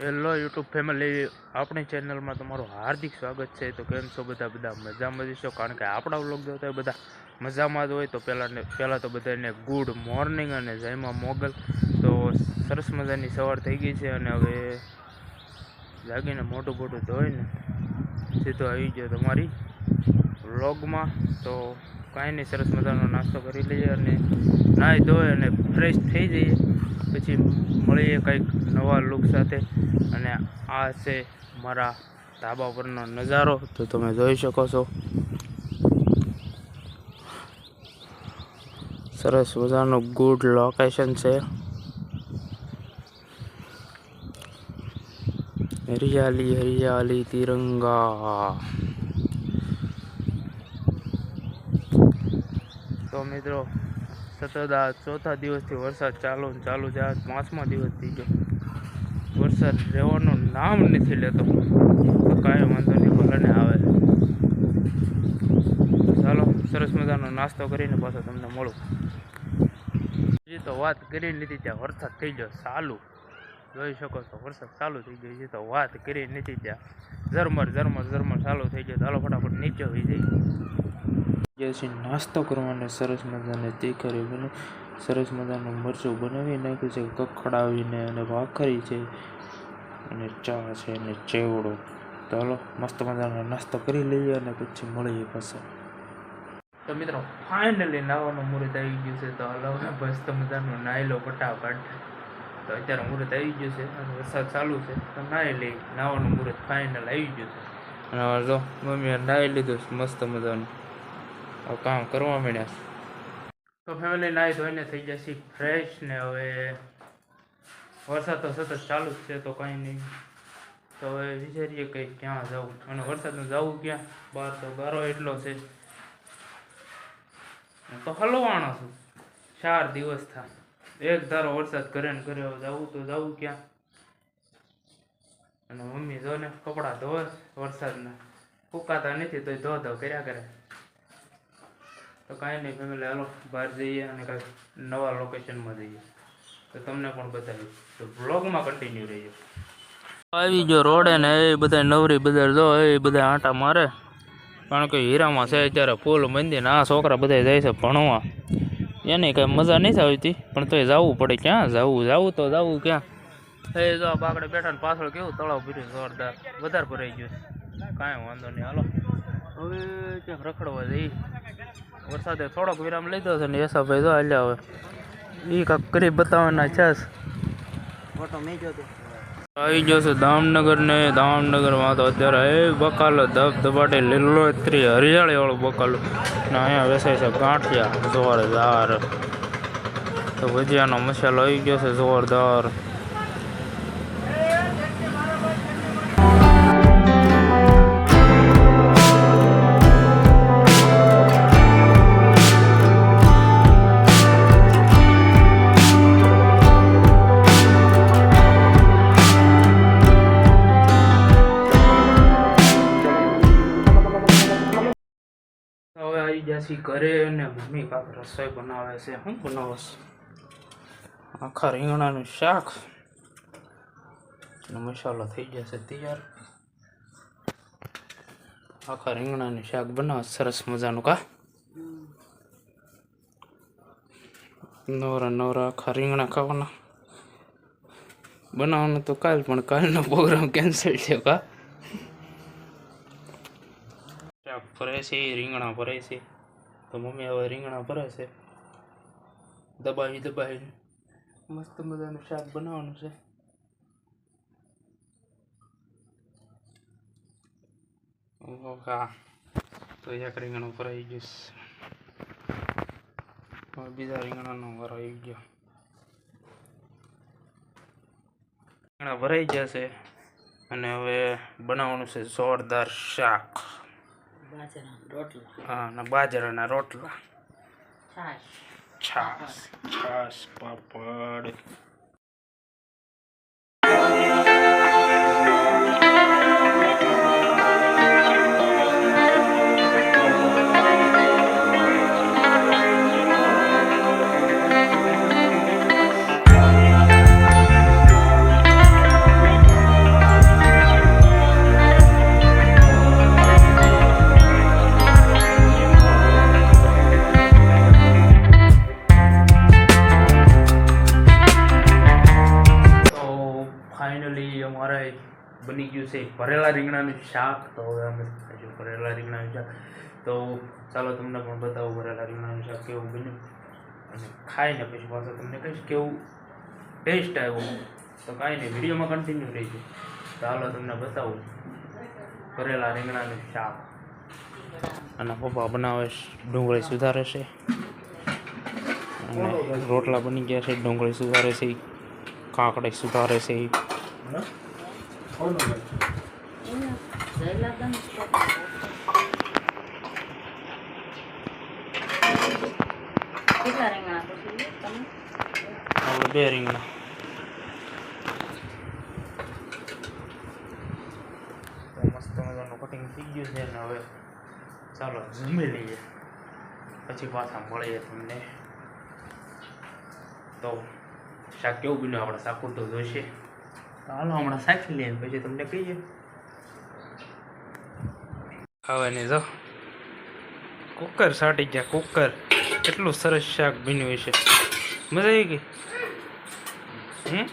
Hello, YouTube family આપણી ચેનલમાં તમારું હાર્દિક સ્વાગત છે. તો કેમ છો બધા? બધા મજામાં જશો કારણ કે આપણા વ્લોગ જોતા હોય બધા મજામાં જ હોય. તો પહેલાંને પહેલાં તો બધાને ગુડ મોર્નિંગ અને જયમાં મોગલ. તો સરસ મજાની સવાર થઈ ગઈ છે અને હવે જાગીને મોટું મોટું ધોઈને સીધો આવી ગયો તમારી વ્લોગમાં તો કાંઈ નહીં, સરસ મજાનો નાસ્તો કરી લઈએ અને નાહી ધોઈ અને ફ્રેશ થઈ જઈએ. પછી મળીએ કંઈક નવા લુક સાથે. અને આ છે મારા ધાબા પરનો નજારો. તો તમે જોઈ શકો છો. સરસ મજાનું ગુડ લોકેશન છે. હરિયાલી હરિયાલી, તિરંગા. તો મિત્રો સતત આ ચોથા દિવસથી વરસાદ ચાલુ ને ચાલુ છે. પાંચમા દિવસ થઈ ગયો. વરસાદ રહેવાનું નામ નથી લેતો. તો કાંઈ વાંધો નહીં ભલે આવે. ચાલો, સરસ મજાનો નાસ્તો કરીને પાછો તમને મળું. હજી તો વાત કરી નથી ત્યાં વરસાદ થઈ ગયો. ચાલુ. જોઈ શકો છો, વરસાદ ચાલુ થઈ ગયો. છે તો વાત કરી નથી ત્યાં. ઝરમર ઝરમર ઝરમર ચાલુ થઈ ગયો. ચાલો ફટાફટ નીચે હોઈ જઈએ. જે નાસ્તો કરવાનો સરસ મજાને તીખરી બને સરસ મજાનું મરચું બનાવી નાખ્યું છે કખડાવીને અને ભાખરી છે અને ચા છે અને ચેવડો. તો મસ્ત મજાનો નાસ્તો કરી લઈએ અને પછી મળીએ પાછા. તો મિત્રો ફાઇનલી નાવાનું મુહૂર્ત આવી ગયું છે. તો હાલો, મસ્ત મજાનું નાહી લો ફટાફટ. તો અત્યારે મુહૂર્ત આવી ગયું છે અને વરસાદ ચાલુ છે. તો નાહી લઈ નાવાનું મુહૂર્ત ફાઇનલ આવી ગયું છે. અને જો મમ્મીએ નાહી લીધું મસ્ત મજાનું. કામ કરવા માંડ્યા. તો ફેમિલી નાહી ધોઈને થઈ જશે ફ્રેશ ને હવે વરસાદ તો સતત ચાલુ જ છે તો કંઈ નહીં. તો હવે વિચારીએ કે ક્યાં જવું. અને વરસાદનું જવું ક્યાં? બહાર તો ગારો એટલો છે. હું તો હલવાણો છું. ચાર દિવસ થાય એક ધારો વરસાદ કરે ને કરે જવું તો જવું ક્યાં? અને મમ્મી જો ને કપડાં ધોવે વરસાદના. ફૂકાતા નથી તો ધો ધો કર્યા કરે. તો કાંઈ નહીં ફેમિલી હાલો, બહાર જઈએ અને કાંઈક નવા લોકેશનમાં જઈએ. તો તમને પણ બતાવીશ. તો બ્લોગમાં કન્ટિન્યુ રહીએ. આવી ગયો રોડે ને એ બધા નવરી બધા જો, એ બધા આંટા મારે. કારણ કે હીરામાં છે અત્યારે ફૂલ મંદિર, આ છોકરા બધા જાય છે ભણવા. એની કાંઈ મજા નથી આવતી પણ તોય જવું પડે ક્યાં? જવું જવું તો જવું ક્યાં? એ જો આ બાકડે બેઠા ને પાછળ કેવું તળાવ ભર્યું જોરદાર. વધારે ભરાઈ ગયું છે. કાંઈ વાંધો નહીં, હાલો. હવે ક્યાંક રખડવા જઈ વરસાદે થોડોક વિરામ લીધો છે ને યશાભાઈ જો હાલ્યા હવે. એ કાંક કરી બતાવવાના છે જ. આવી ગયો છે દામનગર ને દામનગરમાં તો અત્યારે એ બકાલો ધબધબાટે લીલોતરી હરિયાળી વાળું બકાલો. ને અહીંયા વેચાય છે ગાંઠિયા જોરદાર. તો ભજીયાનો મસાલો આવી ગયો છે જોરદાર. છીએ ઘરે અને મમ્મી કાંક રસોઈ બનાવે છે. શું બનાવો આખા રીંગણાનું શાક. મસાલો થઈ જશે તૈયાર. આખા રીંગણાનું શાક બનાવે સરસ મજાનું કા? નવરા નવરા આખા રીંગણા ખાવાના. બનાવવાનું તો કાલ, પણ કાલનો પ્રોગ્રામ કેન્સલ થયો કા? ભરે છે, રીંગણા ભરે છે. તો મમ્મી હવે રીંગણા ભરે છે. દબાવી દબાવી. મસ્ત મજાનું શાક બનાવવાનું છે. હા. તો એક રીંગણું ભરાઈ ગયું હવે બીજા રીંગણાનો ભરાઈ ગયો. રીંગણા ભરાઈ ગયા છે. અને હવે બનાવવાનું છે જોરદાર શાક. હા અને બાજરાના રોટલા. છાસ છાશ પાપડ. બની ગયું છે. ભરેલા રીંગણાનું શાક. તો હવે અમે ખાઈશું ભરેલા રીંગણાનું શાક. તો ચાલો તમને પણ બતાવું ભરેલા રીંગણાનું શાક કેવું બન્યું. અને ખાઈને પછી પાછો તમને કહીશ કેવું ટેસ્ટ આવ્યો. તો કાંઈ નહીં, વિડીયોમાં કન્ટિન્યુ રહી છે ચાલો તમને બતાવું. ભરેલા રીંગણાનું શાક. અને પપ્પા બનાવે ડુંગળી સુધારે છે. રોટલા બની ગયા છે, ડુંગળી સુધારે છે, કાકડી સુધારે છે. આપણે બે રીંગણા મસ્ત મજાનું કટિંગ થઈ ગયું છે ને હવે ચાલો જમી લઈએ. પછી પાછા મળીએ તમને. તો શાક કેવું બન્યું? આપણે શાકું તો જોઈશે. હાલો, હમણાં સાચી લઈએ પછી તમને કહીએ. હવે ને જો, કુકર સાટી ગયા, કુકર. કેટલું સરસ શાક બન્યું છે મજા આવી ગઈ? હમ?